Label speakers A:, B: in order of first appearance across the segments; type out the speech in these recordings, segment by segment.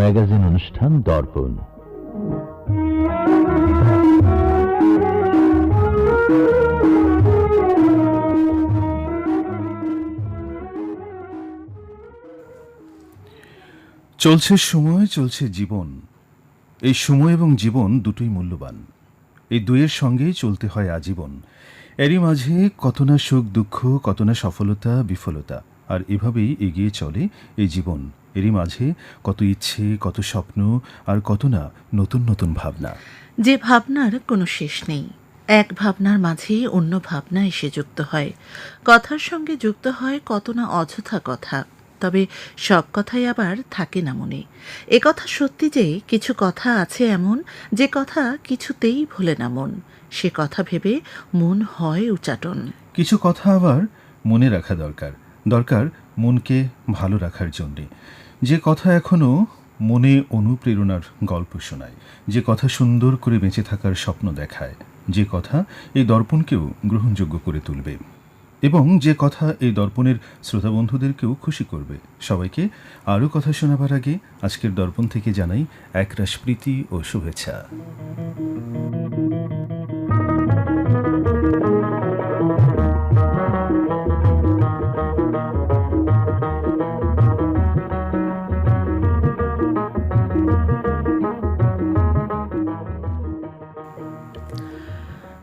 A: Magazine অনুষ্ঠান দর্পণ।
B: চলছে সময়, চলছে জীবন। এই সময় এবং জীবন দুটোই মূল্যবান। এই দুয়ের সঙ্গেই চলতে হয় আজীবন। এরই মাঝে কত না সুখ দুঃখ কত না সফলতা, বিফলতা, আর এভাবেই এগিয়ে চলে এই জীবন। এরই মাঝে কত ইচ্ছে কত স্বপ্ন আর কত না নতুন নতুন ভাবনা।
C: যে ভাবনার কোনো শেষ নেই। এক ভাবনার মাঝে অন্য ভাবনা এসে যুক্ত হয়। কথার সঙ্গে যুক্ত হয় কত না অযথা কথা। তবে সব কথাই আবার থাকে না মনে। এ কথা সত্যি যে কিছু কথা আছে এমন যে কথা কিছুতেই ভোলে না মন। সে কথা ভেবে মন হয় উচাটন।
B: কিছু কথা আবার মনে রাখা দরকার। দরকার মনকে ভালো রাখার জন্যে। যে কথা এখনও মনে অনুপ্রেরণার গল্প শোনায়, যে কথা সুন্দর করে বেঁচে থাকার স্বপ্ন দেখায়, যে কথা এই দর্পণকেও গ্রহণযোগ্য করে তুলবে এবং যে কথা এই দর্পণের শ্রোতা বন্ধুদেরকেও খুশি করবে। সবাইকে আরও কথা শোনাবার আগে আজকের দর্পণ থেকে জানাই একরাশ প্রীতি ও শুভেচ্ছা।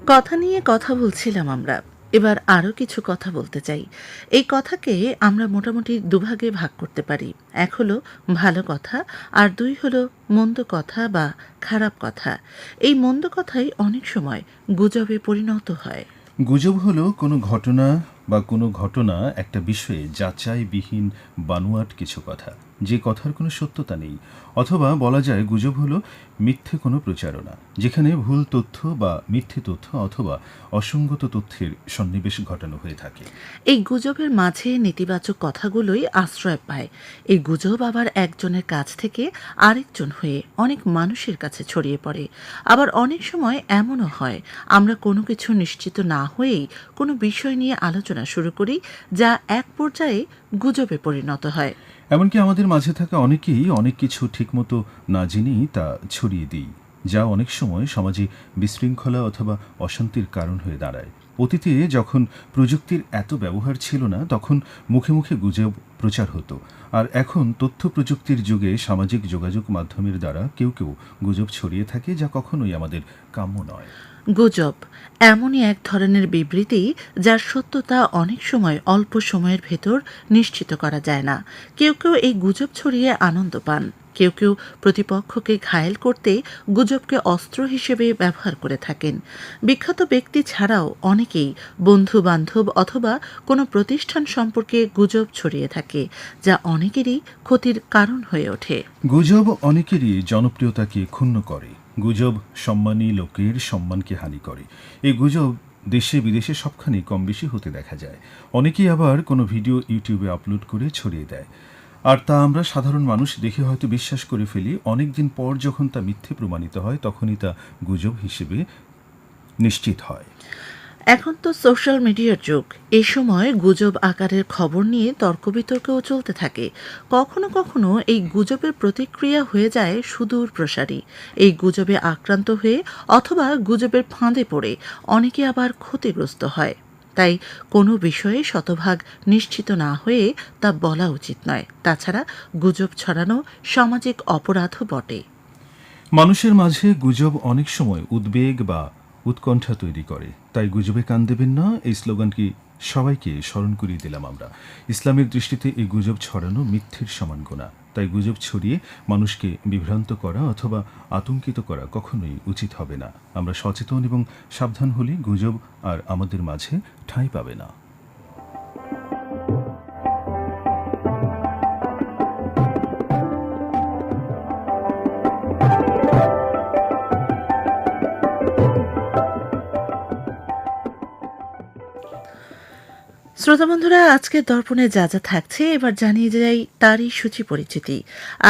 C: কথা নিয়ে কথা বলছিলাম আমরা। এবার আরও কিছু কথা বলতে চাই। এই কথাকে আমরা মোটামুটি দুভাগে ভাগ করতে পারি। এক হলো, ভালো কথা, আর দুই হলো, মন্দ কথা বা খারাপ কথা। এই মন্দ কথাই অনেক সময় গুজবে পরিণত হয়।
B: গুজব হলো কোনো ঘটনা বা কোনো ঘটনা একটা বিষয়ে যাচাইবিহীন বানোয়াট কিছু কথা। যে কথার কোনো সত্যতা নেই, অথবা বলা যায় গুজব হলো মিথ্যে কোনো প্রচারণা, যেখানে ভুল তথ্য বা মিথ্যে তথ্য অথবা অসঙ্গত তথ্যের সন্নিবেশ ঘটানো হয়ে থাকে।
C: এই গুজবের মাঝে নেতিবাচক কথাগুলোই আশ্রয় পায়। এই গুজব আবার একজনের কাছ থেকে আরেকজন হয়ে অনেক মানুষের কাছে ছড়িয়ে পড়ে। আবার অনেক সময় এমনও হয়, আমরা কোনো কিছু নিশ্চিত না হয়েই কোনো বিষয় নিয়ে আলোচনা শুরু করি, যা এক পর্যায়ে গুজবে পরিণত হয়।
B: এমনকি আমাদের মাঝে থাকা অনেকেই অনেক কিছু ঠিকমতো না জেনেই তা ছড়িয়ে দিই, যা অনেক সময় সমাজে বিশৃঙ্খলা অথবা অশান্তির কারণ হয়ে দাঁড়ায়। অতীতে যখন প্রযুক্তির এত ব্যবহার ছিল না, তখন মুখে মুখে গুজব প্রচার হতো। আর এখন তথ্য প্রযুক্তির যুগে সামাজিক যোগাযোগ মাধ্যমের দ্বারা কেউ কেউ গুজব ছড়িয়ে থাকে, যা কখনোই আমাদের কাম্য নয়।
C: গুজব। এমনই এক ধরনের বিবৃতি যার সত্যতা অনেক সময় অল্প সময়ের ভেতর নিশ্চিত করা যায় না। কেউ কেউ এই গুজব ছড়িয়ে আনন্দ পান। কেউ কেউ প্রতিপক্ষকে ঘায়েল করতে গুজবকে অস্ত্র হিসেবে ব্যবহার করে থাকেন। বিখ্যাত ব্যক্তি ছাড়াও অনেকেই বন্ধু বান্ধব অথবা কোনো প্রতিষ্ঠান সম্পর্কে গুজব ছড়িয়ে থাকে, যা অনেকেরই ক্ষতির কারণ হয়ে ওঠে।
B: গুজব অনেকেরই জনপ্রিয়তাকে ক্ষুণ্ণ করে। গুজব সম্মানী লোকের সম্মানকে হানি করে। এই গুজব দেশে বিদেশে সবখানে কম বেশি হতে দেখা যায়। অনেকেই আবার কোনো ভিডিও ইউটিউবে আপলোড করে ছড়িয়ে দেয়। আর তা আমরা সাধারণ মানুষ দেখে হয়তো বিশ্বাস করে ফেলি অনেক দিন পর যখন তা মিথ্যে প্রমাণিত হয়, তখনই তা গুজব হিসেবে নিশ্চিত হয়।
C: এখন তো সোশ্যাল মিডিয়ার যুগ। এ সময় গুজব আকারের খবর নিয়ে তর্ক বিতর্কও চলতে থাকে। কখনো কখনো এই গুজবের প্রতিক্রিয়া হয়ে যায় সুদূর প্রসারী। এই গুজবে আক্রান্ত হয়ে অথবা গুজবের ফাঁদে পড়ে অনেকে আবার ক্ষতিগ্রস্ত হয়। তাই কোনো বিষয়ে শতভাগ নিশ্চিত না হয়ে তা বলা উচিত নয়। তাছাড়া গুজব ছড়ানো সামাজিক অপরাধও বটে।
B: মানুষের মাঝে গুজব অনেক সময় উদ্বেগ বা উৎকণ্ঠা তৈরি করে। তাই গুজবে কান দেবেন না, এই স্লোগানটি সবাইকে স্মরণ করিয়ে দিলাম আমরা। ইসলামের দৃষ্টিতে এই গুজব ছড়ানো মিথ্যের সমান গোনা। তাই গুজব ছড়িয়ে মানুষকে বিভ্রান্ত করা অথবা আতঙ্কিত করা কখনোই উচিত হবে না। আমরা সচেতন এবং সাবধান হলে গুজব আর আমাদের মাঝে ঠাঁই পাবে না।
C: শ্রোতা বন্ধুরা আজকের দর্পণে যা যা থাকছে, এবার জানিয়ে যাই তারই সূচি পরিচিতি।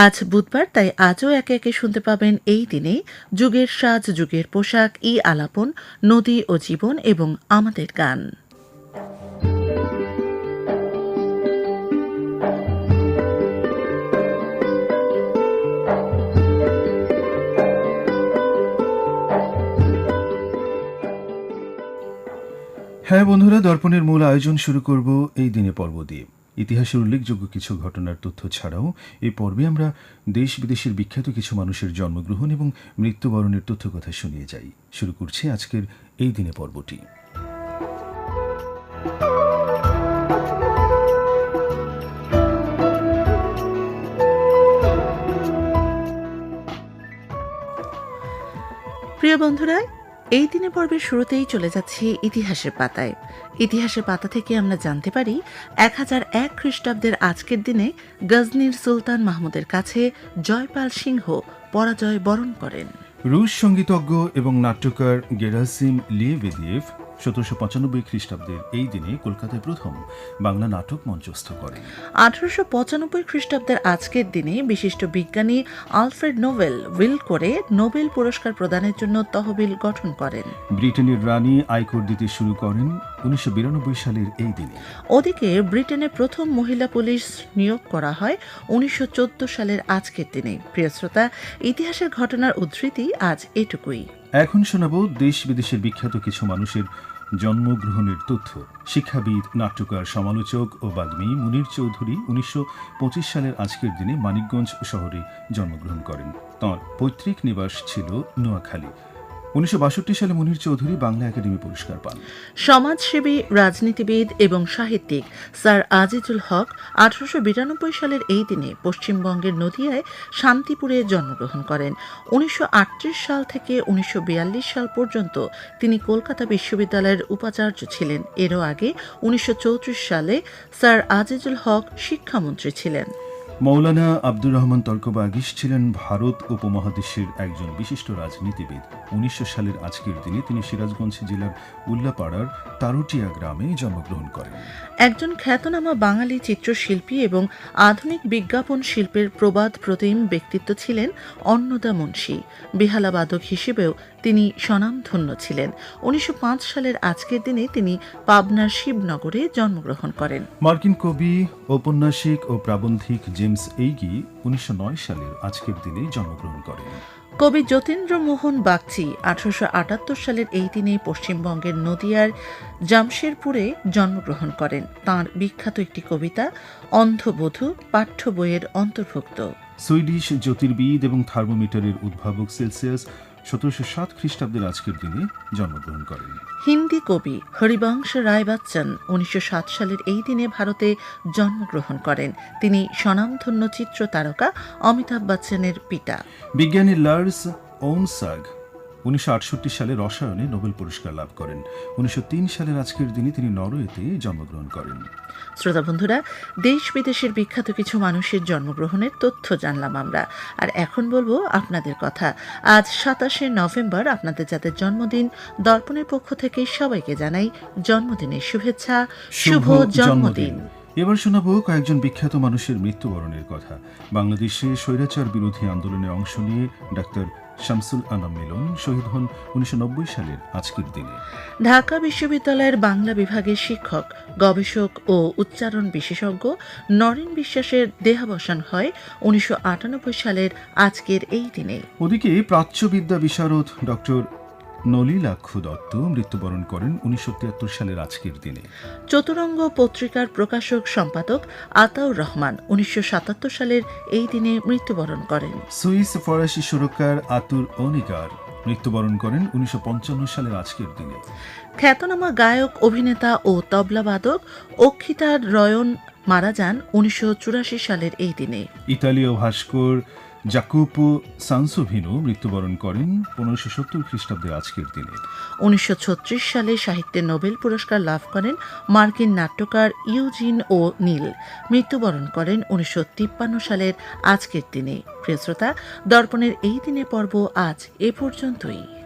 C: আজ বুধবার, তাই আজও একে একে শুনতে পাবেন এই দিনে যুগের সাজ, যুগের পোশাক, ই আলাপন, নদী ও জীবন এবং আমাদের গান।
B: হ্যাঁ বন্ধুরা, দর্পণের মূল আয়োজন শুরু করব এই দিনে পর্ব দিয়ে ইতিহাসের উল্লেখযোগ্য কিছু ঘটনার তথ্য ছাড়াও এই পর্বে আমরা দেশ বিদেশের বিখ্যাত কিছু মানুষের জন্মগ্রহণ এবং মৃত্যুবরণের তথ্য কথা শুনিয়ে যাই। শুরু করছি আজকের এই দিনে পর্বটি।
C: প্রিয় বন্ধুরা এই দিনে পর্বের শুরুতেই চলে যাচ্ছে ইতিহাসের পাতায়। ইতিহাসের পাতা থেকে আমরা জানতে পারি এক হাজার এক খ্রিস্টাব্দের আজকের দিনে গজনির সুলতান মাহমুদের কাছে জয়পাল সিংহ পরাজয় বরণ করেন।
B: রুশ সঙ্গীতজ্ঞ এবং নাট্যকার গেরাসিম লিয়েভেদিয়েভ সতেরোশো পঁচানব্বই খ্রিস্টাব্দের এই দিনে কলকাতায় প্রথম বাংলা নাটক মঞ্চস্থ করেন
C: আঠারোশো পঁচানব্বই খ্রিস্টাব্দের আজকের দিনে বিশিষ্ট বিজ্ঞানী আলফ্রেড নোবেল উইল করে নোবেল পুরস্কার প্রদানের জন্য তহবিল গঠন করেন।
B: ব্রিটেনের রানী আয়কর দিতে শুরু করেন উনিশশো বিরানব্বই সালের এই দিনে।
C: ওদিকে ব্রিটেনে প্রথম মহিলা পুলিশ নিয়োগ করা হয় উনিশশো চোদ্দ সালের আজকের দিনে। প্রিয় শ্রোতা ইতিহাসের ঘটনার উদ্ধৃতি আজ এটুকুই।
B: এখন শোনাব দেশ বিদেশের বিখ্যাত কিছু মানুষের জন্মগ্রহণের তথ্য। শিক্ষাবিদ, নাট্যকার, সমালোচক ও বাগ্মী মুনির চৌধুরী উনিশশো পঁচিশ সালের আজকের দিনে মানিকগঞ্জ শহরে জন্মগ্রহণ করেন। তাঁর পৈতৃক নিবাস ছিল নোয়াখালী। উনিশশো বাষট্টি সালে মুনির চৌধুরী বাংলা একাডেমি পুরস্কার পান।
C: সমাজসেবী, রাজনীতিবিদ এবং সাহিত্যিক স্যার আজিজুল হক আঠারোশো বিরানব্বই সালের এই দিনে পশ্চিমবঙ্গের নদিয়ায় শান্তিপুরে জন্মগ্রহণ করেন। উনিশশো আটত্রিশ সাল থেকে উনিশশো বিয়াল্লিশ সাল পর্যন্ত তিনি কলকাতা বিশ্ববিদ্যালয়ের উপাচার্য ছিলেন। এরও আগে উনিশশো চৌত্রিশ সালে স্যার আজিজুল হক শিক্ষামন্ত্রী ছিলেন।
B: মৌলানা আব্দুর রহমান তর্কবাগিস ছিলেন ভারত উপমহাদেশের একজন বিশিষ্ট রাজনীতিবিদ। উনিশশো সালের আজকের দিনে তিনি সিরাজগঞ্জ জেলার উল্লাপাড়ার তারুটিয়া গ্রামে জন্মগ্রহণ করেন।
C: একজন খ্যাতনামা বাঙালি চিত্রশিল্পী এবং আধুনিক বিজ্ঞাপন শিল্পের প্রবাদ প্রতিম ব্যক্তিত্ব ছিলেন অন্নদা মুন্সী। বেহালাবাদক হিসেবেও তিনি স্বনামধন্য ছিলেন। উনিশশো পাঁচ সালের আজকের দিনে তিনি পাবনার শিবনগরে জন্মগ্রহণ করেন।
B: মার্কিন কবি, ঔপন্যাসিক ও প্রাবন্ধিক জেমস এইগি উনিশশো নয় সালের আজকের দিনে জন্মগ্রহণ করেন।
C: কবি যতীন্দ্র মোহন বাগচি আঠারোশো আটাত্তর সালের এই দিনে পশ্চিমবঙ্গের নদিয়ার জামশেরপুরে জন্মগ্রহণ করেন। তার বিখ্যাত একটি কবিতা, অন্ধবধূ, পাঠ্য বইয়ের অন্তর্ভুক্ত।
B: সুইডিশ জ্যোতির্বিদ এবং থার্মোমিটারের উদ্ভাবক সেলসিয়াস সতেরোশো সাত খ্রিস্টাব্দের আজকের দিনে জন্মগ্রহণ করেন।
C: হিন্দি কবি হরিবংশ রায় বচ্চন উনিশশো সাত সালের এই দিনে ভারতে জন্মগ্রহণ করেন। তিনি স্বনামধন্য চিত্র তারকা অমিতাভ বচ্চনের পিতা।
B: বিজ্ঞানী লার্স ওনসাগ উনিশশো আটষট্টি সালে রসায়নে নোবেল পুরস্কার লাভ করেন। উনিশশো সালের আজকের দিনে তিনি নরওয়েতে জন্মগ্রহণ করেন।
C: শ্রোতা বন্ধুরা দেশ বিদেশের বিখ্যাত কিছু মানুষের জন্মগ্রহণের তথ্য জানলাম আমরা। আর এখন বলব আপনাদের কথা। আজ সাতাশে নভেম্বর আপনাদের যাদের জন্মদিন দর্পণের পক্ষ থেকে সবাইকে জানাই জন্মদিনের শুভেচ্ছা। শুভ জন্মদিন।
B: এবার শোনাবো কয়েকজন বিখ্যাত মানুষের মৃত্যুবরণের কথা। বাংলাদেশে স্বৈরাচার বিরোধী আন্দোলনে অংশ নিয়ে ডাক্তার শামসুল আলম মিলন শহীদ হন উনিশশো সালের আজকের দিনে।
C: ঢাকা বিশ্ববিদ্যালয়ের বাংলা বিভাগের শিক্ষক গবেষক ও উচ্চারণ বিশেষজ্ঞ নরেন বিশ্বাসের দেহাবসান হয় উনিশশো আটানব্বই সালের আজকের এই দিনে।
B: ওদিকে প্রাচ্যবিদ্যা বিশারদ ডক্টর নলিলাক্ষ দত্ত মৃত্যুবরণ করেন উনিশশো সালের আজকের দিনে।
C: চতুরঙ্গ পত্রিকার প্রকাশক সম্পাদক আতাউর রহমান উনিশশো সাতাত্তর সালের এই দিনে মৃত্যুবরণ করেন।
B: সুইস ফরাসি সুরকার আতুর অনিকার মৃত্যুবরণ করেন উনিশশো সালের আজকের দিনে।
C: খ্যাতনামা গায়ক অভিনেতা ও তবলাবাদক অক্ষিতার রয়ন মারা যান উনিশশো চুরাশি সালের এই দিনে।
B: ইতালীয় ভাস্কর জাকুপো সানসোভিনো মৃত্যুবরণ করেন পনেরোশো সত্তর খ্রিস্টাব্দে আজকের দিনে।
C: উনিশশো ছত্রিশ সালে সাহিত্যে নোবেল পুরস্কার লাভ করেন মার্কিন নাট্যকার ইউজিন ও নীল। মৃত্যুবরণ করেন উনিশশো তিপ্পান্ন সালের আজকের দিনে। প্রিয় শ্রোতা, দর্পণের এই দিনে পর্ব আজ এ পর্যন্তই।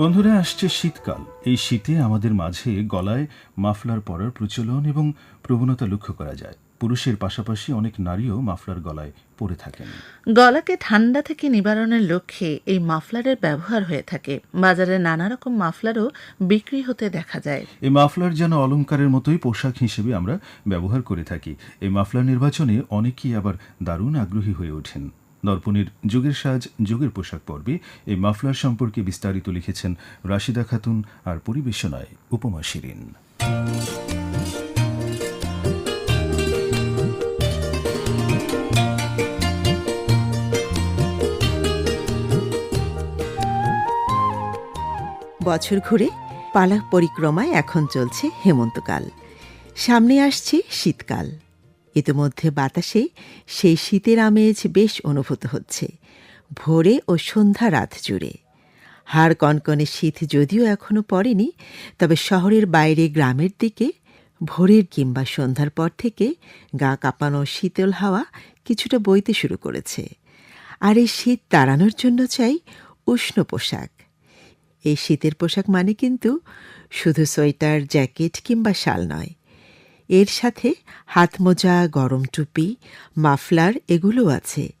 B: বন্ধুরা আসছে শীতকাল। এই শীতে আমাদের মাঝে গলায় মাফলার পরার প্রচলন এবং প্রবণতা লক্ষ্য করা যায়। পুরুষের পাশাপাশি অনেক নারীও মাফলার গলায় পরে থাকেন।
C: গলাকে ঠান্ডা থেকে নিবারণের লক্ষ্যে এই মাফলারের ব্যবহার হয়ে থাকে। বাজারে নানা রকম মাফলারও বিক্রি হতে দেখা যায়।
B: এই মাফলার যেন অলংকারের মতোই পোশাক হিসেবে আমরা ব্যবহার করে থাকি। এই মাফলার নির্বাচনে অনেকেই আবার দারুণ আগ্রহী হয়ে ওঠেন। দর্পণের যুগের সাজ, যুগের পোশাক পর্বে। এই মাফলার সম্পর্কে বিস্তারিত লিখেছেন রাশিদা খাতুন আর পরিবেশনায় উপমা শিরিন।
D: বছর ঘুরে পালা পরিক্রমায় এখন চলছে হেমন্তকাল। সামনে আসছে শীতকাল। ইতিমধ্যে বাতাসে সেই শীতের আমেজ বেশ অনুভূত হচ্ছে। ভোরে ও সন্ধ্যা রাত জুড়ে। হাড় কনকনে শীত যদিও এখনও পড়েনি, তবে শহরের বাইরে গ্রামের দিকে, ভোরের কিংবা সন্ধ্যার পর থেকে গা কাঁপানো শীতল হাওয়া কিছুটা বইতে শুরু করেছে। আর এই শীত তাড়ানোর জন্য চাই উষ্ণ পোশাক। এই শীতের পোশাক মানে কিন্তু শুধু সোয়েটার, জ্যাকেট কিংবা শাল নয় এর সাথে হাতমোজা, গরম টুপি, মাফলার এগুলো আছে।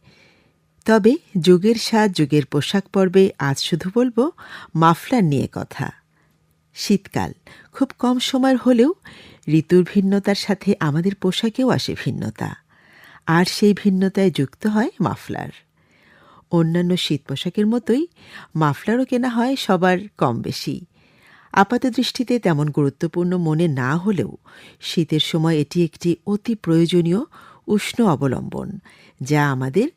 D: তবে যুগের সাজ যুগের পোশাক পর্বে আজ শুধু বলব মাফলার নিয়ে কথা। শীতকাল, খুব কম সময়ের হলেও ঋতুর ভিন্নতার সাথে আমাদের পোশাকেও আসে ভিন্নতা। আর সেই ভিন্নতায় যুক্ত হয় মাফলার। অন্যান্য শীত পোশাকের মতোই মাফলারও কেনা হয় সবার কম বেশি। আপাত দৃষ্টিতে তেমন গুরুত্বপূর্ণ মনে না হলেও শীতের সময় এটি একটি অতি প্রয়োজনীয় উষ্ণ অবলম্বন, যা আমাদের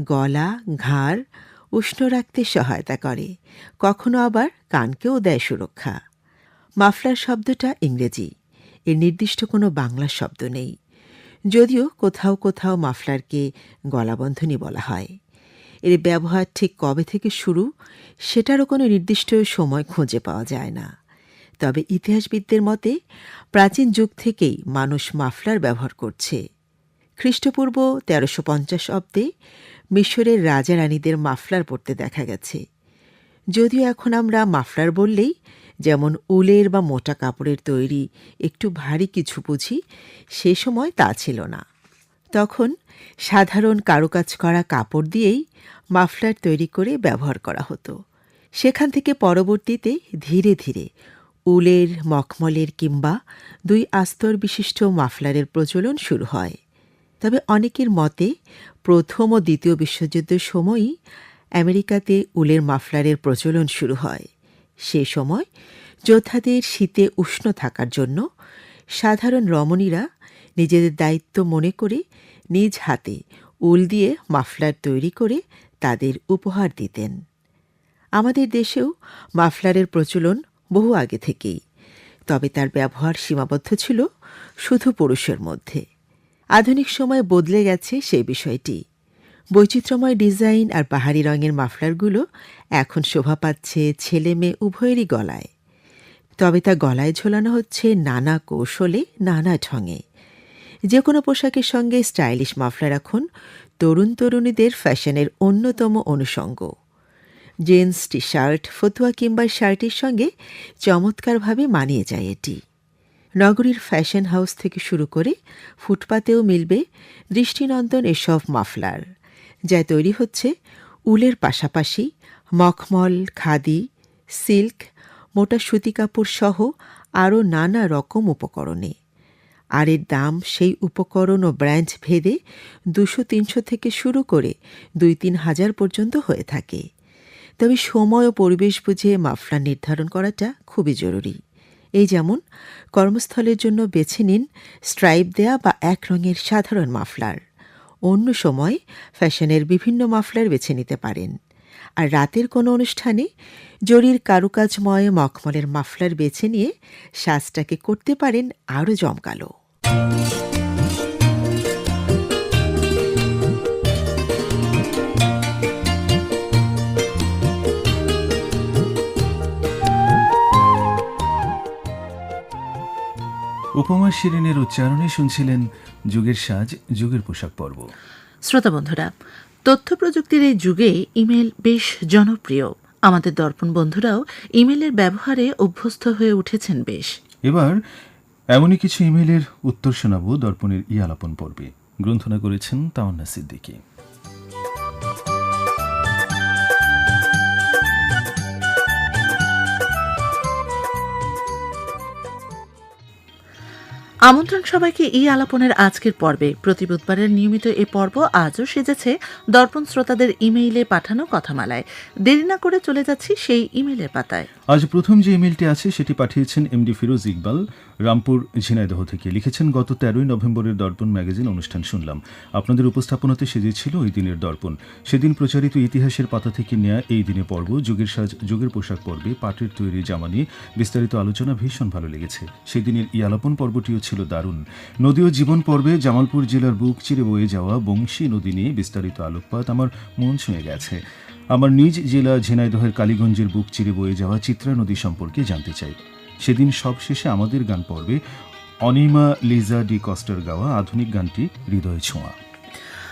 D: গলা, ঘাড় উষ্ণ রাখতে সহায়তা করে। কখনো আবার কানকেও দেয় সুরক্ষা। মাফলার শব্দটা ইংরেজি। এর নির্দিষ্ট কোনো বাংলা শব্দ নেই। যদিও কোথাও কোথাও মাফলারকে গলাবন্ধনী বলা হয়। এর ব্যবহার ঠিক কবে থেকে শুরু, সেটারও কোনো নির্দিষ্ট সময় খুঁজে পাওয়া যায় না। তবে ইতিহাসবিদদের মতে প্রাচীন যুগ থেকেই মানুষ মাফলার ব্যবহার করছে। খ্রিস্টপূর্ব তেরোশো পঞ্চাশ অব্দে মিশরের রাজা রানীদের মাফলার পরতে দেখা গেছে। যদিও এখন আমরা মাফলার বললেই যেমন উলের বা মোটা কাপড়ের তৈরি একটু ভারী কিছু বুঝি, সে সময় তা ছিল না। তখন সাধারণ কারুকাজ করা কাপড় দিয়েই মাফলার তৈরি করে ব্যবহার করা হতো। সেখান থেকে পরবর্তীতে ধীরে ধীরে উলের, মখমলের কিংবা দুই আস্তর বিশিষ্ট মাফলারের প্রচলন শুরু হয়। তবে অনেকের মতে, প্রথম ও দ্বিতীয় বিশ্বযুদ্ধের সময়ই আমেরিকাতে উলের মাফলারের প্রচলন শুরু হয়। সে সময় যোদ্ধাদের শীতে উষ্ণ থাকার জন্য সাধারণ রমণীরা নিজেদের দায়িত্ব মনে করে নিজ হাতে উল দিয়ে মাফলার তৈরি করে তাদের উপহার দিতেন। আমাদের দেশেও মাফলারের প্রচলন বহু আগে থেকেই। তবে তার ব্যবহার সীমাবদ্ধ ছিল শুধু পুরুষের মধ্যে। আধুনিক সময়ে বদলে গেছে সেই বিষয়টি। বৈচিত্র্যময় ডিজাইন আর পাহাড়ি রঙের মাফলারগুলো এখন শোভা পাচ্ছে ছেলে মেয়ে উভয়েরই গলায়। তবে তা গলায় ঝোলানো হচ্ছে নানা কৌশলে, নানা ঢঙে। যে কোনো পোশাকের সঙ্গে স্টাইলিশ মাফলার এখন তরুণ তরুণীদের ফ্যাশনের অন্যতম অনুষঙ্গ। জিন্স টি শার্ট ফতুয়া কিংবা শার্টের সঙ্গে চমৎকারভাবে মানিয়ে যায় এটি। নগরীর ফ্যাশন হাউস থেকে শুরু করে ফুটপাতেও মিলবে দৃষ্টিনন্দন এসব মাফলার, যা তৈরি হচ্ছে উলের পাশাপাশি মখমল, খাদি, সিল্ক, মোটা সুতি কাপড় সহ আরও নানা রকম উপকরণে। আর এর দাম সেই উপকরণ ও ব্র্যান্ড ভেদে দুশো, তিনশো থেকে শুরু করে দুই, তিন হাজার পর্যন্ত হয়ে থাকে। তবে সময় ও পরিবেশ বুঝে মাফলার নির্ধারণ করাটা খুবই জরুরি। এই যেমন, কর্মস্থলের জন্য বেছে নিন স্ট্রাইপ দেয়া বা এক রঙের সাধারণ মাফলার। অন্য সময় ফ্যাশনের বিভিন্ন মাফলার বেছে নিতে পারেন। আর রাতের কোনো অনুষ্ঠানে জরির কারুকাজময় মখমলের মাফলার বেছে নিয়ে সাজটাকে করতে পারেন আরও জমকালো।
B: উপমা শিরিনের উচ্চারণে শুনছিলেন যুগের সাজ যুগের পোশাক পর্ব।
C: শ্রোতা বন্ধুরা তথ্য প্রযুক্তির এই যুগে ইমেল বেশ জনপ্রিয়। আমাদের দর্পণ বন্ধুরাও ইমেলের ব্যবহারে অভ্যস্ত হয়ে উঠেছেন বেশ।
B: এবার এমনই কিছু ইমেলের উত্তর শোনাবো দর্পণের ইয়ালাপন পর্বে। গ্রন্থনা করেছেন তাওয়ান্না সিদ্দিকী।
C: আমন্ত্রণ সবাইকে এই আলাপনের আজকের পর্বে। প্রতি বুধবারের নিয়মিত এ পর্ব আজও সেজেছে। দর্পণ শ্রোতাদের ইমেইলে পাঠানো কথামালায়। দেরি না করে চলে যাচ্ছি সেই ইমেইলের পাতায়।
B: আজ প্রথম যে ইমেলটি আছে সেটি পাঠিয়েছেন এমডি ফিরোজ ইকবাল। রামপুর ঝিনাইদহ থেকে। লিখেছেন, গত তেরোই নভেম্বরের দর্পণ ম্যাগাজিন অনুষ্ঠান শুনলাম। আপনাদের উপস্থাপনাতে সেজেছিল ওই দিনের দর্পণ। সেদিন প্রচারিত ইতিহাসের পাতা থেকে নেয়া এই দিনে পর্ব, যুগের সাজ, যুগের পোশাক পর্বে, পাটের তৈরি জামা নিয়ে বিস্তারিত আলোচনা ভীষণ ভালো লেগেছে। সেদিনের ইয়ালাপন পর্বটিও ছিল দারুণ। নদী ও জীবন পর্বে, জামালপুর জেলার বুক চিরে বয়ে যাওয়া বংশী নদী নিয়ে বিস্তারিত আলোকপাত আমার মন ছুঁয়ে গেছে। আমার নিজ জেলা ঝিনাইদহের কালীগঞ্জের বুক চিরে বয়ে যাওয়া চিত্রা নদী সম্পর্কে জানতে চাই। সেদিন সবশেষে আমাদের গান পর্বে অনিমা লিজা ডি কস্টার গাওয়া আধুনিক গানটি হৃদয় ছোঁয়া।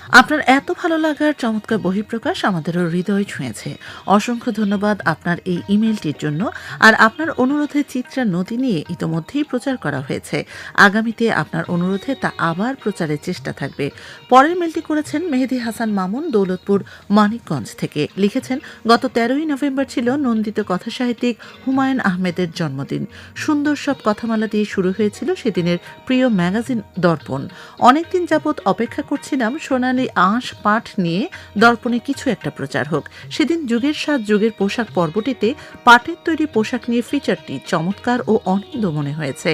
C: আপনার এত ভালো লাগার চমৎকার বহিঃপ্রকাশ আমাদেরও হৃদয় ছুঁয়েছে। অসংখ্য ধন্যবাদ আপনার এই ইমেলটির জন্য। আর আপনার অনুরোধে চিত্রা নদী নিয়ে ইতোমধ্যেই প্রচার করা হয়েছে। আগামীতে আপনার অনুরোধে তা আবার প্রচারের চেষ্টা থাকবে। পরের মেলটি করেছেন মেহেদি হাসান মামুন দৌলতপুর মানিকগঞ্জ থেকে। লিখেছেন, গত তেরোই নভেম্বর ছিল নন্দিত কথাসাহিত্যিক হুমায়ুন আহমেদের জন্মদিন। সুন্দর সব কথামালা দিয়ে শুরু হয়েছিল সেদিনের প্রিয় ম্যাগাজিন দর্পণ। অনেকদিন যাবৎ অপেক্ষা করছিলাম সোনালী আঁশ পাঠ নিয়ে দর্পণে কিছু একটা প্রচার হোক। সেদিন যুগের সাত যুগের পোশাক পর্বটিতে পাটের তৈরি পোশাক নিয়ে ফিচারটি চমৎকার ও অনিন্দ মনে হয়েছে।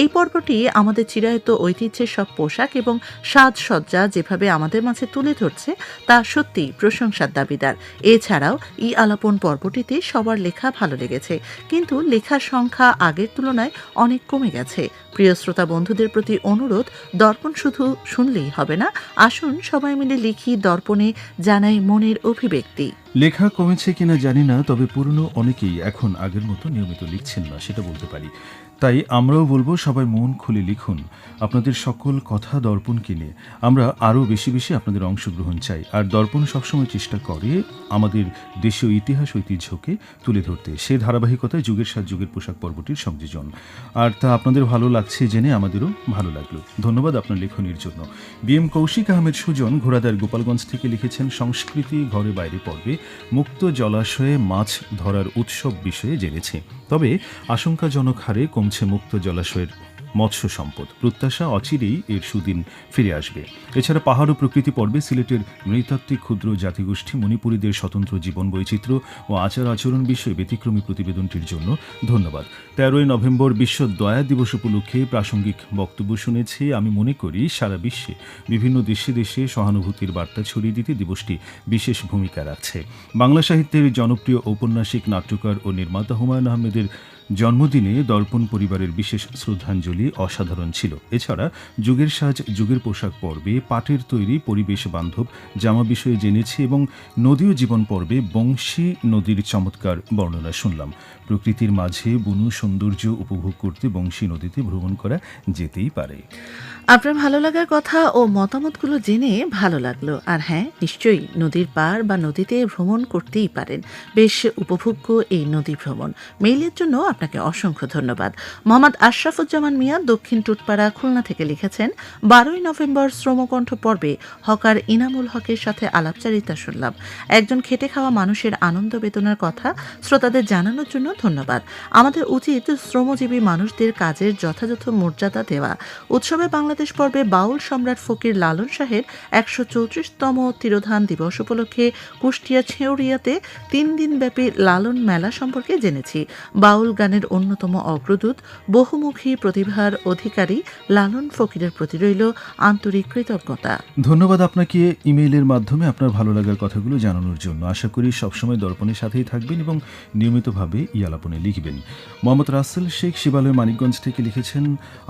C: এই পর্বটি আমাদের চিরায়ত ঐতিহ্যের সব পোশাক এবং সাজসজ্জা যেভাবে আমাদের মাঝে তুলে ধরছে, তা সত্যিই প্রশংসার দাবিদার। এছাড়াও ই আলাপন পর্বটিতে সবার লেখা ভালো লেগেছে, কিন্তু লেখার সংখ্যা আগের তুলনায় অনেক কমে গেছে। প্রিয় শ্রোতা বন্ধুদের প্রতি অনুরোধ, দর্পণ শুধু শুনলেই হবে না, আসুন সবাই মিলে লিখি, দর্পণে জানাই মনের অভিব্যক্তি।
B: লেখা কমেছে কিনা জানি না, তবে পুরনো অনেকেই এখন আগের মতো নিয়মিত লিখছেন না, সেটা বলতে পারি। তাই আমরাও বলব সবাই মন খুলে লিখুন আপনাদের সকল কথা দর্পণ কিনে আমরা আরও বেশি বেশি আপনাদের অংশগ্রহণ চাই। আর দর্পণ সবসময় চেষ্টা করে আমাদের দেশীয় ইতিহাস ঐতিহ্যকে তুলে ধরতে। সে ধারাবাহিকতায় যুগের সাত যুগের পোশাক পর্বটির সংযোজন। আর তা আপনাদের ভালো লাগছে জেনে আমাদেরও ভালো লাগল। ধন্যবাদ আপনার লেখনির জন্য। বি এম কৌশিক আহমেদ সুজন ঘোড়াদার গোপালগঞ্জ থেকে লিখেছেন, সংস্কৃতি ঘরে বাইরে পর্বে মুক্ত জলাশয়ে মাছ ধরার উৎসব বিষয়ে জেনেছে। তবে আশঙ্কাজনক হারে কমছে মুক্ত জলাশয়ের মৎস্য সম্পদ। প্রত্যাশা অচিরেই এর সুদিন ফিরে আসবে। এছাড়া পাহাড় ও প্রকৃতি পর্বে সিলেটের নৃতাত্ত্বিক ক্ষুদ্র জাতিগোষ্ঠী মণিপুরীদের স্বতন্ত্র জীবন বৈচিত্র্য ও আচার আচরণ বিষয়ে ব্যতিক্রমী প্রতিবেদনটির জন্য ধন্যবাদ। তেরোই নভেম্বর বিশ্ব দয়া দিবস উপলক্ষে প্রাসঙ্গিক বক্তব্য শুনেছি। আমি মনে করি, সারা বিশ্বে বিভিন্ন দেশে দেশে সহানুভূতির বার্তা ছড়িয়ে দিতে দিবসটি বিশেষ ভূমিকা রাখছে। বাংলা সাহিত্যের জনপ্রিয় ঔপন্যাসিক নাট্যকার ও নির্মাতা হুমায়ুন আহমেদের জন্মদিনে দর্পণ পরিবারের বিশেষ শ্রদ্ধাঞ্জলি অসাধারণ ছিল। এছাড়া যুগের সাজ, যুগের পোশাক পর্বে, পাটের তৈরি পরিবেশ বান্ধব জামা বিষয়ে জেনেছি এবং নদীয় জীবন পর্বে বংশী নদীর চমৎকার বর্ণনা শুনলাম। প্রকৃতির মাঝে বুনু সৌন্দর্য উপভোগ করতে বংশী নদীতে ভ্রমণ করা যেতেই পারে।
C: আপনার ভালো লাগার কথা ও মতামতগুলো জেনে ভালো লাগল। আর হ্যাঁ নিশ্চয়ই নদীর পার বা নদীতে ভ্রমণ করতেই পারেন। বেশ উপভোগ্য এই নদী ভ্রমণ। মেইলের জন্য আপনাকে অসংখ্য ধন্যবাদ। মোহাম্মদ আশরাফুজ্জামান মিয়া দক্ষিণ টুটপাড়া খুলনা থেকে লিখেছেন, বারোই নভেম্বর শ্রমকণ্ঠ পর্বে হকার ইনামুল হকের সাথে আলাপচারিতা শুনলাম। একজন খেটে খাওয়া মানুষের আনন্দ বেদনার কথা শ্রোতাদের জানানোর জন্য ধন্যবাদ। আমাদের উচিত শ্রমজীবী মানুষদের কাজের যথাযথ মর্যাদা দেওয়া। উৎসবে বাংলাদেশ পর্বে বাউল সম্রাট ফকির লালন শাহের একশো চৌত্রিশতম তিরোধান দিবস উপলক্ষে কুষ্টিয়া ছেউরিয়াতে তিন দিনব্যাপী লালন মেলা সম্পর্কে জেনেছি। বাউল গানের অন্যতম অগ্রদূত, বহুমুখী প্রতিভার অধিকারী লালন ফকিরের প্রতি রইল আন্তরিক কৃতজ্ঞতা।
B: ধন্যবাদ আপনাকে ইমেইলের মাধ্যমে আপনার ভালো লাগার কথাগুলো জানানোর জন্য। আশা করি সবসময় দর্পণের সাথেই থাকবেন এবং নিয়মিতভাবে ইয়ালাপনে লিখবেন। মোহাম্মদ রাসেল শেখ শিবালয়, মানিকগঞ্জ থেকে লিখেছেন,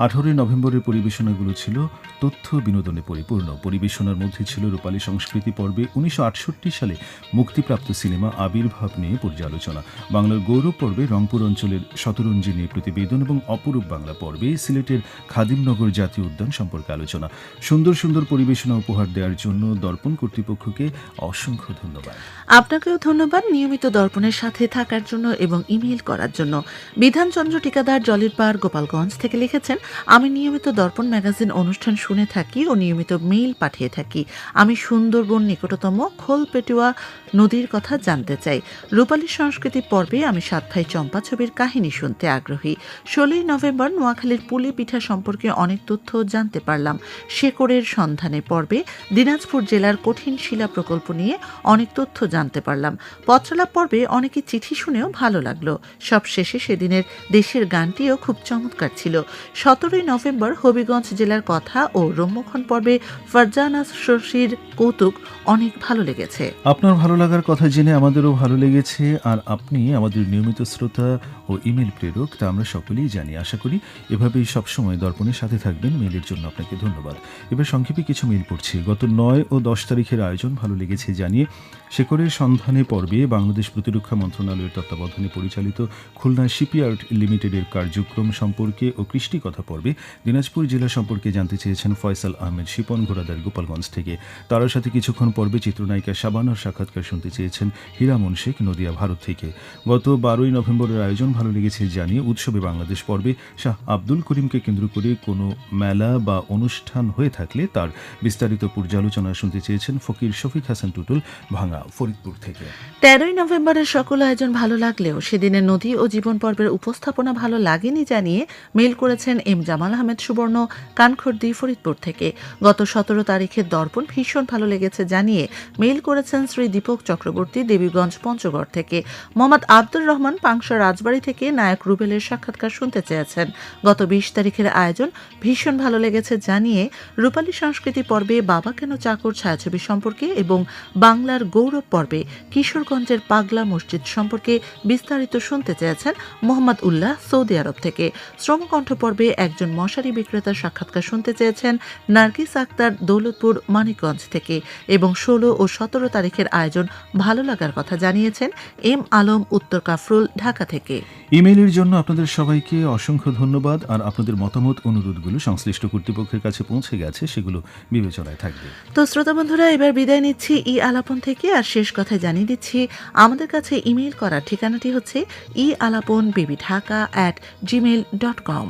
B: আঠারোই নভেম্বরের পরিবেশনাগুলো ছিল তথ্য বিনোদনে পরিপূর্ণ। পরিবেশনার মধ্যে ছিল রূপালী সংস্কৃতি পর্বে উনিশশো আটষট্টি সালে মুক্তিপ্রাপ্ত সিনেমা আবির্ভাব নিয়ে পর্যালোচনা। বাংলার গৌরব পর্বে রংপুর অঞ্চলের শতরঞ্জি নিয়ে প্রতিবেদন এবং অপরূপ বাংলা পর্বে সিলেটের খাদিমনগর জাতীয় উদ্যান সম্পর্কে আলোচনা। সুন্দর সুন্দর পরিবেশনা উপহার দেওয়ার জন্য দর্পণ কর্তৃপক্ষকে অসংখ্য ধন্যবাদ।
C: আপনাকেও ধন্যবাদ নিয়মিত দর্পণের সাথে থাকার জন্য এবং ইমেইল করার জন্য। বিধানচন্দ্র টিকাদার জলের পার গোপালগঞ্জ থেকে লিখেছেন, আমি নিয়মিত দর্পণ ম্যাগাজিন অনুষ্ঠান শুনে থাকি ও নিয়মিত মেইল পাঠিয়ে থাকি। আমি সুন্দরবন নিকটতম খোলপেটুয়া নদীর কথা জানতে চাই। রূপালী সংস্কৃতি পর্বে আমি সাত ভাই চম্পা ছবির কাহিনী শুনতে আগ্রহী। ষোলোই নভেম্বর নোয়াখালীর পুলি পিঠা সম্পর্কে অনেক তথ্য জানতে পারলাম। শেকড়ের সন্ধানে পর্বে দিনাজপুর জেলার কঠিন শিলা প্রকল্প নিয়ে অনেক তথ্য জানতে পারলাম। পত্রালাপ পর্বে অনেকে চিঠি শুনেও ভালো লাগল। সব শেষে সেদিনের দেশের গানটিও খুব চমৎকার ছিল। সতেরোই নভেম্বর হবিগঞ্জ জেলার কথা ও রম্যক্ষণ পর্বে ফারজানা শশীর কৌতুক অনেক ভালো লেগেছে।
B: আপনার ভালো লাগার কথা জেনে আমাদেরও ভালো লেগেছে আর আপনি আমাদের নিয়মিত শ্রোতা ও ইমেল প্রেরক, তা আমরা সকলেই জানি। আশা করি এভাবেই সবসময় দর্পণের সাথে থাকবেন। মেলের জন্য আপনাকে ধন্যবাদ। এবার সংক্ষেপে কিছু মেল পড়ছি। গত নয় ও দশ তারিখের আয়োজন ভালো লেগেছে জানিয়ে শেকরের সন্ধানে পর্বে বাংলাদেশ প্রতিরক্ষা মন্ত্রণালয়ের তত্ত্বাবধানে পরিচালিত খুলনা শিপইয়ার্ড লিমিটেডের কার্যক্রম সম্পর্কে ও কৃষ্টি কথা পর্বে দিনাজপুর জেলা সম্পর্কে জানতে চেয়েছেন ফয়সাল আহমেদ শিপন ঘোড়াদার গোপালগঞ্জ থেকে। তার সাথে কিছুক্ষণ পর্বে চিত্রনায়িকা শাবানার সাক্ষাৎকার শুনতে চেয়েছেন হীরামন শেখ, নদিয়া, ভারত থেকে। গত বারোই নভেম্বরের আয়োজন ভালো লেগেছে জানিয়ে উৎসবে বাংলাদেশ পর্বে শাহ আব্দুল করিমকে কেন্দ্র করে কোনো মেলা বা অনুষ্ঠান হয়ে থাকলে তার বিস্তারিত পর্যালোচনা শুনতে চেয়েছেন ফকির শফিক হাসান টুটুল ভাঙা ফরিদপুর থেকে।
C: তেরোই নভেম্বরের সকল আয়োজন ভালো লাগলেও সেদিনের নদী ও জীবন পর্বের উপস্থাপনা ভালো লাগেনি জানিয়ে মেল করেছেন এম জামাল আহমেদ সুবর্ণ কানখর্দি ফরিদপুর থেকে। গত সতেরো তারিখের দর্পণ ভীষণ ভালো লেগেছে জানিয়ে মেল করেছেন শ্রী দীপক চক্রবর্তী, দেবীগঞ্জ, পঞ্চগড় থেকে। মোহাম্মদ আব্দুর রহমান, পাংশা রাজবাড়ী থেকে নায়ক রুবেলের সাক্ষাৎকার শুনতে চেয়েছেন। গত বিশ তারিখের আয়োজন ভীষণ ভালো লেগেছে জানিয়ে রূপালী সংস্কৃতি পর্বে বাবা কেন চাকর ছায়াছবি সম্পর্কে এবং বাংলার গৌরব পর্বে কিশোরগঞ্জের পাগলা মসজিদ সম্পর্কে বিস্তারিত শুনতে চেয়েছেন মোহাম্মদ উল্লাহ সৌদি আরব থেকে। শ্রমকণ্ঠ পর্বে একজন মশারি বিক্রেতার সাক্ষাৎকার শুনতে চেয়েছেন নার্গিস আক্তার দৌলতপুর মানিকগঞ্জ থেকে এবং ষোলো ও সতেরো তারিখের আয়োজন ভালো লাগার কথা জানিয়েছেন এম আলম উত্তর কাফরুল ঢাকা থেকে।
B: ইমেইলের জন্য আপনাদের সবাইকে অসংখ্য ধন্যবাদ আর আপনাদের মতামত অনুরোধগুলো সংশ্লিষ্ট কর্তৃপক্ষের কাছে পৌঁছে গেছে সেগুলো বিবেচনায় থাকবে।
C: তো শ্রোতা বন্ধুরা এবার বিদায় নিচ্ছি ই আলাপন থেকে আর শেষ কথায় জানিয়ে দিচ্ছি আমাদের কাছে ইমেল করার ঠিকানাটি হচ্ছে e Alapon baby Dhaka at Gmail dot com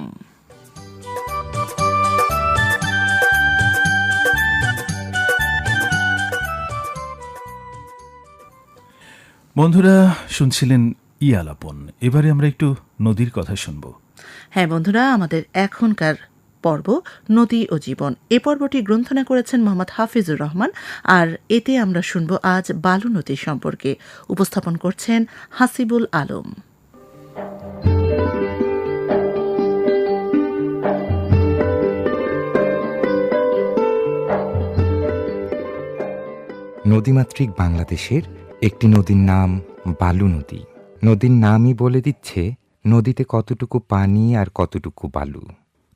B: বন্ধুরা শুনছিলেন ই আলাপন এবারে আমরা একটু নদীর কথা শুনব।
C: হ্যাঁ বন্ধুরা আমাদের এখনকার পর্ব নদী ও জীবন। এ পর্বটি গ্রন্থনা করেছেন মোহাম্মদ হাফিজুর রহমান আর এতে আমরা শুনব আজ বালু নদী সম্পর্কে। উপস্থাপন করছেন হাসিবুল আলম।
E: নদীমাতৃক বাংলাদেশের একটি নদীর নাম বালু নদী। নদীর নামই বলে দিচ্ছে, নদীতে কতটুকু পানি আর কতটুকু বালু।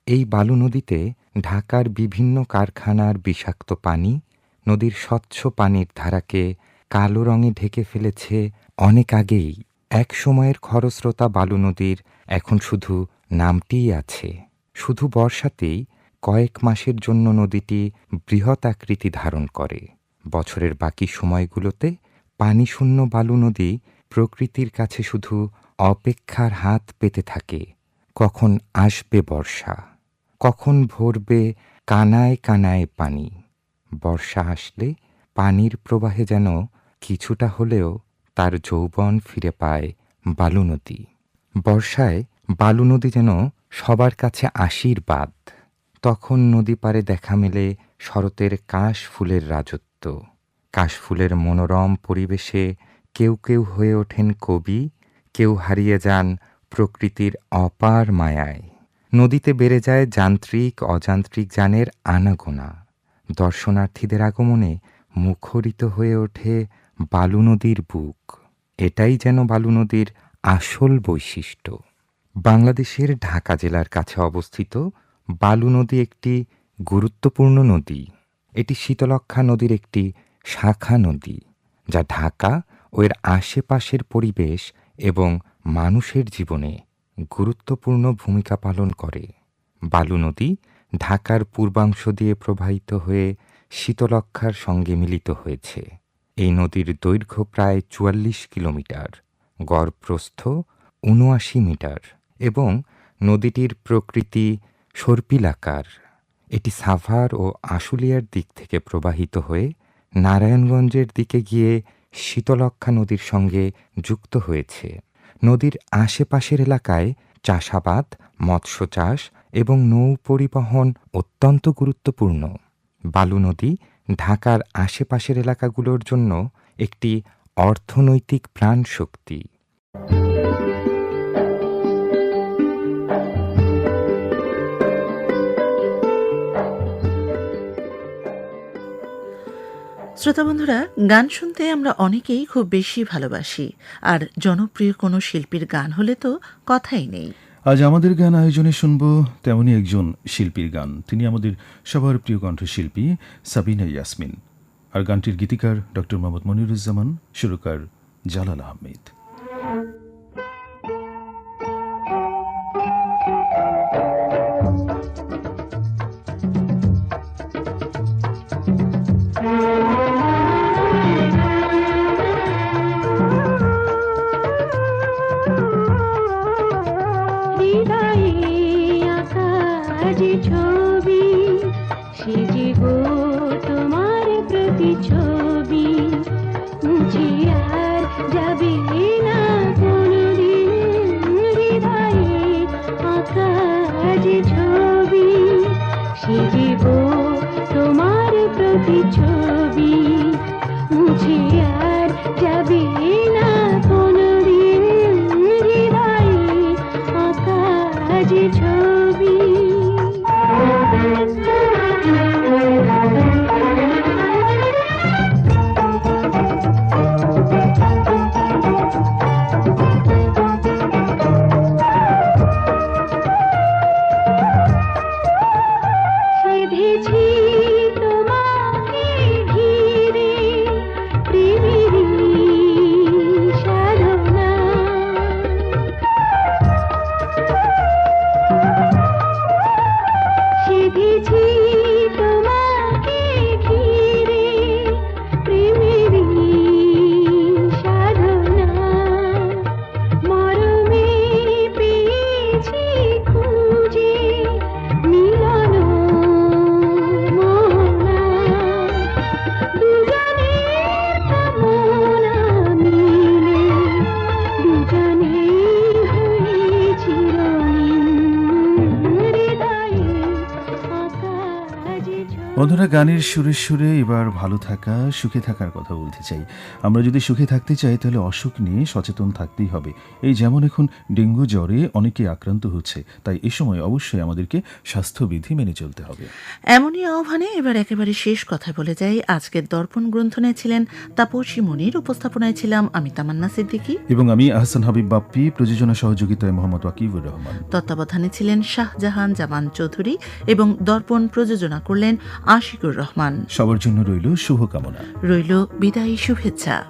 E: এই বালু নদীতে ঢাকার বিভিন্ন কারখানার বিষাক্ত পানি, নদীর স্বচ্ছ পানির ধারাকে কালো রঙে ঢেকে ফেলেছে অনেক আগেই। এক সময়ের খরস্রোতা বালু নদীর এখন শুধু নামটিই আছে। শুধু বর্ষাতেই কয়েক মাসের জন্য নদীটি বৃহৎ আকৃতি ধারণ করে। বছরের বাকি সময়গুলোতে পানিশূন্য বালু নদী প্রকৃতির কাছে শুধু অপেক্ষার হাত পেতে থাকে, কখন আসবে বর্ষা, কখন ভরবে কানায় কানায় পানি। বর্ষা আসলে পানির প্রবাহে যেন কিছুটা হলেও তার যৌবন ফিরে পায় বালু নদী। বর্ষায় বালু নদী যেন সবার কাছে আশীর্বাদ, তখন নদী পারে দেখা মেলে শরতের কাশ ফুলের রাজত্ব। কাশফুলের মনোরম পরিবেশে কেউ কেউ হয়ে ওঠেন কবি, কেউ হারিয়ে যান প্রকৃতির অপার মায়ায়। নদীতে বেড়ে যায় যান্ত্রিক, অযান্ত্রিক যানের আনাগোনা। দর্শনার্থীদের আগমনে মুখরিত হয়ে ওঠে বালু নদীর বুক। এটাই যেন বালু নদীর আসল বৈশিষ্ট্য। বাংলাদেশের ঢাকা জেলার কাছে অবস্থিত বালু নদী একটি গুরুত্বপূর্ণ নদী। এটি শীতলক্ষা নদীর একটি শাখা নদী, যা ঢাকা ও এর আশেপাশের পরিবেশ এবং মানুষের জীবনে গুরুত্বপূর্ণ ভূমিকা পালন করে। বালু নদী ঢাকার পূর্বাংশ দিয়ে প্রবাহিত হয়ে শীতলক্ষার সঙ্গে মিলিত হয়েছে। এই নদীর দৈর্ঘ্য প্রায় চুয়াল্লিশ কিলোমিটার গড় প্রস্থ উনআশি মিটার এবং নদীটির প্রকৃতি সর্পিলাকার। এটি সাভার ও আশুলিয়ার দিক থেকে প্রবাহিত হয়ে নারায়ণগঞ্জের দিকে গিয়ে শীতলক্ষা নদীর সঙ্গে যুক্ত হয়েছে। নদীর আশেপাশের এলাকায় চাষাবাদ, মৎস্য চাষ এবং নৌ পরিবহন অত্যন্ত গুরুত্বপূর্ণ। বালু নদী ঢাকার আশেপাশের এলাকাগুলোর জন্য একটি অর্থনৈতিক প্রাণশক্তি।
C: শ্রোতা বন্ধুরা, গান শুনতে আমরা অনেকেই খুব বেশি ভালোবাসি, আর জনপ্রিয় কোনো শিল্পীর গান হলে তো কথাই নেই।
F: আজ আমাদের গান আয়োজনে শুনব তেমনই একজন শিল্পীর গান। তিনি আমাদের সবার প্রিয় কণ্ঠশিল্পী সাবিনা ইয়াসমিন। আর গানটির গীতিকার ডক্টর মোহাম্মদ মনিরুজ্জামান, সুরকার জালাল আহমেদ। বন্ধুরা গানের সুরে সুরে এবার ভালো থাকা সুখে থাকার কথা বলতে চাই। আমরা যদি সুখে থাকতে চাই তাহলে অসুখ নিয়ে সচেতন থাকতেই হবে। এই যেমন এখন ডেঙ্গু জ্বরে অনেকে আক্রান্ত হচ্ছে তাই এ সময় অবশ্যই আমাদেরকে স্বাস্থ্যবিধি মেনে চলতে হবে।
C: এমনই আহ্বানে এবার একেবারে শেষ কথা বলে যাই। আজকের দর্পণ গ্রন্থনে ছিলেন তাপসী মনির উপস্থাপনায় ছিলাম আমি তামান্না সিদ্দিকী।
F: এবং আমি আহসান হাবিব বাপ্পি প্রযোজনা সহযোগিতায় মোহাম্মদ ওয়াকিবুর রহমান।
C: তত্ত্বাবধানে ছিলেন শাহজাহান জামান চৌধুরী এবং দর্পণ প্রযোজনা করলেন আশিকুর রহমান।
F: সবার জন্য রইল শুভকামনা।
C: রইল বিদায়ী শুভেচ্ছা।